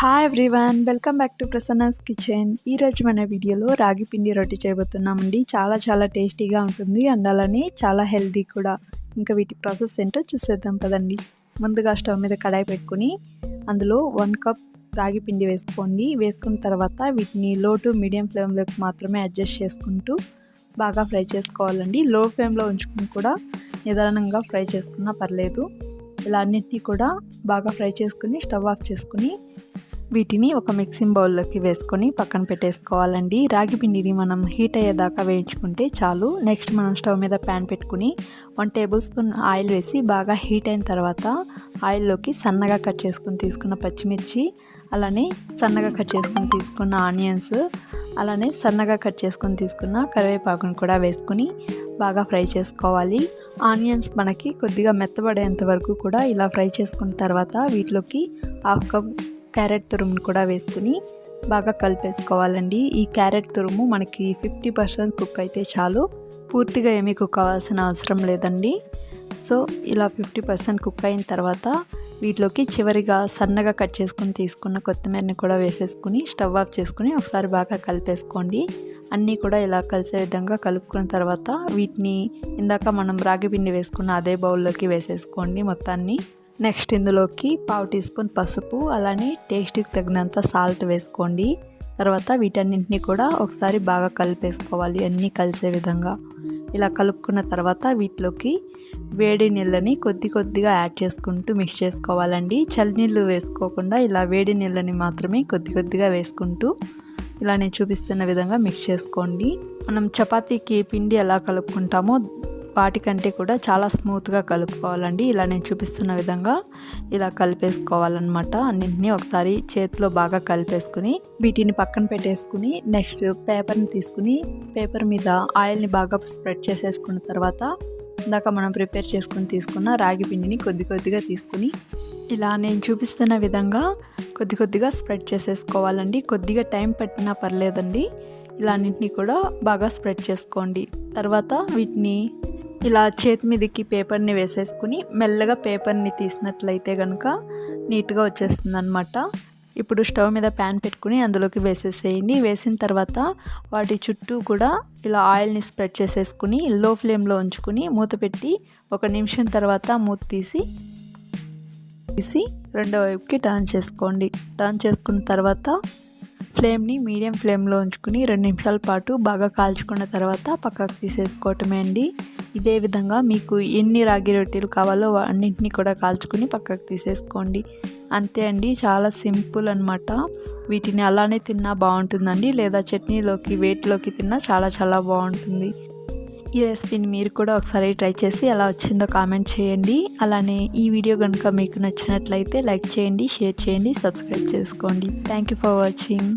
Hi everyone welcome back to Prasanna's kitchen ఈరోజు మన వీడియోలో రాగి పిండి రొట్టె చేయబోతున్నామండి. చాలా చాలా టేస్టీగా ఉంటుంది అండ్ అలానే చాలా హెల్దీ కూడా. ఇంకా వీటి ప్రాసెస్ ఏంటో చూసేద్దాం కదండి ముందుగా స్టవ్ మీద కడాయి పెట్టుకుని అందులో వన్ కప్ రాగి పిండి వేసుకోండి. వేసుకున్న తర్వాత వీటిని లో టు మీడియం ఫ్లేమ్లోకి మాత్రమే అడ్జస్ట్ చేసుకుంటూ బాగా ఫ్రై చేసుకోవాలండి. లో ఫ్లేమ్లో ఉంచుకుని కూడా నిదానంగా ఫ్రై చేసుకున్నా పర్లేదు. ఇలా అన్నిటినీ కూడా బాగా ఫ్రై చేసుకుని స్టవ్ ఆఫ్ చేసుకుని వీటిని ఒక మిక్సింగ్ బౌల్లోకి వేసుకొని పక్కన పెట్టేసుకోవాలండి. రాగి పిండిని మనం హీట్ అయ్యేదాకా వేయించుకుంటే చాలు. నెక్స్ట్ మనం స్టవ్ మీద ప్యాన్ పెట్టుకుని వన్ టేబుల్ స్పూన్ ఆయిల్ వేసి బాగా హీట్ అయిన తర్వాత ఆయిల్లోకి సన్నగా కట్ చేసుకుని తీసుకున్న పచ్చిమిర్చి అలానే సన్నగా కట్ చేసుకుని తీసుకున్న ఆనియన్స్ అలానే సన్నగా కట్ చేసుకొని తీసుకున్న కరివేపాకును కూడా వేసుకుని బాగా ఫ్రై చేసుకోవాలి. ఆనియన్స్ మనకి కొద్దిగా మెత్తబడేంత వరకు కూడా ఇలా ఫ్రై చేసుకున్న తర్వాత వీటిలోకి హాఫ్ కప్ క్యారెట్ తురుమును కూడా వేసుకుని బాగా కలిపేసుకోవాలండి. ఈ క్యారెట్ తురుము మనకి ఫిఫ్టీ పర్సెంట్ కుక్ అయితే చాలు. పూర్తిగా ఏమీ కుక్ అవ్వాల్సిన అవసరం లేదండి. సో ఇలా ఫిఫ్టీ పర్సెంట్ కుక్ అయిన తర్వాత వీటిలోకి చివరిగా సన్నగా కట్ చేసుకుని తీసుకున్న కొత్తిమీరని కూడా వేసేసుకుని స్టవ్ ఆఫ్ చేసుకుని ఒకసారి బాగా కలిపేసుకోండి. అన్నీ కూడా ఇలా కలిసే విధంగా కలుపుకున్న తర్వాత వీటిని ఇందాక మనం రాగి పిండి వేసుకున్న అదే బౌల్లోకి వేసేసుకోండి మొత్తాన్ని. నెక్స్ట్ ఇందులోకి పావు టీ స్పూన్ పసుపు అలానే టేస్ట్కి తగినంత సాల్ట్ వేసుకోండి. తర్వాత వీటన్నింటినీ కూడా ఒకసారి బాగా కలిపేసుకోవాలి అన్నీ కలిసే విధంగా. ఇలా కలుపుకున్న తర్వాత వీటిలోకి వేడి నీళ్ళని కొద్ది కొద్దిగా యాడ్ చేసుకుంటూ మిక్స్ చేసుకోవాలండి. చలి నీళ్ళు వేసుకోకుండా ఇలా వేడి నీళ్ళని మాత్రమే కొద్ది కొద్దిగా వేసుకుంటూ ఇలా నేను చూపిస్తున్న విధంగా మిక్స్ చేసుకోండి. మనం చపాతీకి పిండి ఎలా కలుపుకుంటామో వాటికంటే కూడా చాలా స్మూత్గా కలుపుకోవాలండి. ఇలా నేను చూపిస్తున్న విధంగా ఇలా కలిపేసుకోవాలన్నమాట. అన్నింటినీ ఒకసారి చేతిలో బాగా కలిపేసుకుని వీటిని పక్కన పెట్టేసుకుని నెక్స్ట్ పేపర్ని తీసుకుని పేపర్ మీద ఆయిల్ని బాగా స్ప్రెడ్ చేసేసుకున్న తర్వాత ఇందాక మనం ప్రిపేర్ చేసుకుని తీసుకున్న రాగి పిండిని కొద్ది కొద్దిగా తీసుకుని ఇలా నేను చూపిస్తున్న విధంగా కొద్ది కొద్దిగా స్ప్రెడ్ చేసేసుకోవాలండి. కొద్దిగా టైం పట్టినా పర్లేదండి. ఇలా అన్నింటినీ కూడా బాగా స్ప్రెడ్ చేసుకోండి. తర్వాత వీటిని ఇలా చేతి మీదకి పేపర్ని వేసేసుకుని మెల్లగా పేపర్ని తీసినట్లయితే కనుక నీట్గా వచ్చేస్తుంది అనమాట ఇప్పుడు స్టవ్ మీద ప్యాన్ పెట్టుకుని అందులోకి వేసేసేయండి. వేసిన తర్వాత వాటి చుట్టూ కూడా ఇలా ఆయిల్ని స్ప్రెడ్ చేసేసుకుని లో ఫ్లేమ్లో ఉంచుకుని మూత పెట్టి ఒక నిమిషం తర్వాత మూత తీసి తీసి రెండో వైపుకి టర్న్ చేసుకోండి. టర్న్ చేసుకున్న తర్వాత ఫ్లేమ్ని మీడియం ఫ్లేమ్లో ఉంచుకుని రెండు నిమిషాల పాటు బాగా కాల్చుకున్న తర్వాత పక్కకు తీసేసుకోవటమే అండి. ఇదే విధంగా మీకు ఎన్ని రాగి రొట్టెలు కావాలో అన్నింటినీ కూడా కాల్చుకుని పక్కకు తీసేసుకోండి. అంతే అండి చాలా సింపుల్ అనమాట వీటిని అలానే తిన్నా బాగుంటుందండి లేదా చట్నీలోకి వేటిలోకి తిన్నా చాలా చాలా బాగుంటుంది. ఈ రెసిపీని మీరు కూడా ఒకసారి ట్రై చేసి ఎలా వచ్చిందో కామెంట్ చేయండి. అలానే ఈ వీడియో కనుక మీకు నచ్చినట్లయితే లైక్ చేయండి షేర్ చేయండి సబ్స్క్రైబ్ చేసుకోండి. Thank you for watching